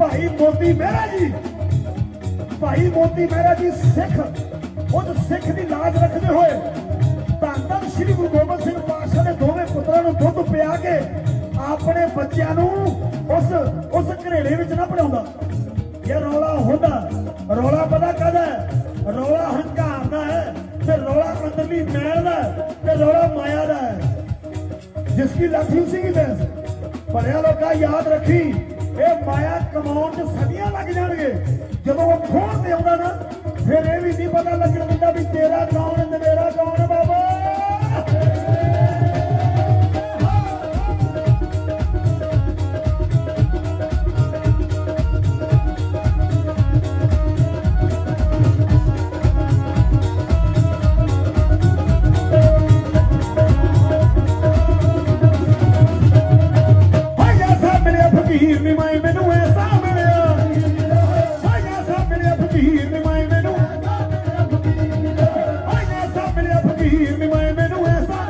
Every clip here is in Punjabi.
ਭਾਈ ਮੋਤੀ ਮਹਿਰਾ ਜੀ। ਭਾਈ ਮੋਤੀ ਮਹਿਰਾ ਜੀ ਸਿੱਖ। ਉਹ ਸਿੱਖ ਦੀ ਲਾਜ ਰੱਖਦੇ ਹੋਏ ਧੰਨ ਧੰਨ ਸ੍ਰੀ ਗੁਰੂ ਗੋਬਿੰਦ ਸਿੰਘ ਪਾਤਸ਼ਾਹ ਦੇ ਦੋਵੇਂ ਪੁੱਤਰਾਂ ਨੂੰ ਦੁੱਧ ਪਿਆ ਕੇ ਆਪਣੇ ਬੱਚਿਆਂ ਨੂੰ ਉਸ ਉਸ ਘਰੇੜੇ ਵਿੱਚ ਨਾ ਪੜਾਉਂਦਾ ਇਹ ਰੌਲਾ ਹੁੰਦਾ, ਰੌਲਾ ਪਤਾ ਕਾਹਦਾ ਰੌਲਾ ਹੰਕਾਰ ਦਾ ਹੈ, ਤੇ ਰੌਲਾ ਅੰਦਰਲੀ ਮੈਲ ਦਾ ਤੇ ਰੌਲਾ ਮਾਇਆ ਦਾ ਹੈ। ਜਿਸ ਕੀ ਲਾਠੀ ਉਸੇ ਕੀ ਬੈਸ, ਭਲਿਆ ਲੋਕਾਂ ਯਾਦ ਰੱਖੀ। ਇਹ ਮਾਇਆ ਕਮਾਉਣ ਚ ਸਦੀਆਂ ਲੱਗ ਜਾਣਗੇ। ਜਦੋਂ ਉਹ ਖੋਹ ਤੇ ਆਉਂਦਾ ਨਾ, ਫਿਰ ਇਹ ਵੀ ਨਹੀਂ ਪਤਾ ਲੱਗਣ ਦਿੰਦਾ ਵੀ ਤੇਰਾ ਕੌਣ ਤੇ ਫਕੀਰ ਨੀ ਮਾਈ, ਮੈਨੂੰ ਐਸਾ ਮਿਲਿਆ ਹਾਇਆ ਸਾ ਮਿਲਿਆ ਫਕੀਰ ਨੀ ਮਾਈ, ਮੈਨੂੰ ਹਾਇਆ ਸਾ ਮਿਲਿਆ ਫਕੀਰ ਨੀ ਮਾਈ, ਮੈਨੂੰ ਐਸਾ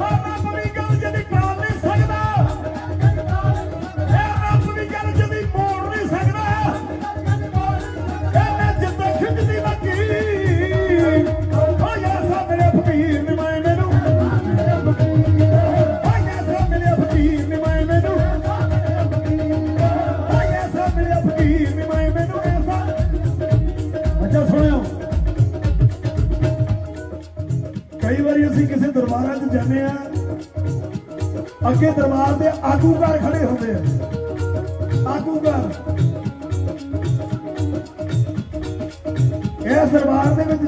ਬਾਬਾ ਵੀ ਗੱਲ ਜਦੀ ਕਾਲ ਨਹੀਂ ਸਕਦਾ। ਇਹ ਰੱਬ ਵੀ ਗੱਲ ਜਦੀ ਮੋੜ ਨਹੀਂ ਸਕਦਾ। ਇਹਨੇ ਜਿੱਦਾਂ ਖਿੱਚਦੀ ਲੱਗੀ। ਹਾਇਆ ਸਾ ਮਿਲਿਆ ਫਕੀਰ ਨੀ ਮਾਈ ਅੱਛਾ ਸੁਣਿਓ। ਕਈ ਵਾਰੀ ਅਸੀਂ ਕਿਸੇ ਦਰਬਾਰਾਂ 'ਚ ਜਾਂਦੇ ਆ ਅੱਗੇ ਦਰਬਾਰ ਦੇ ਆਗੂਕਾਰ ਖੜੇ ਹੁੰਦੇ ਆ। ਆਗੂਕਾਰ ਇਸ ਦਰਬਾਰ ਦੇ ਵਿੱਚ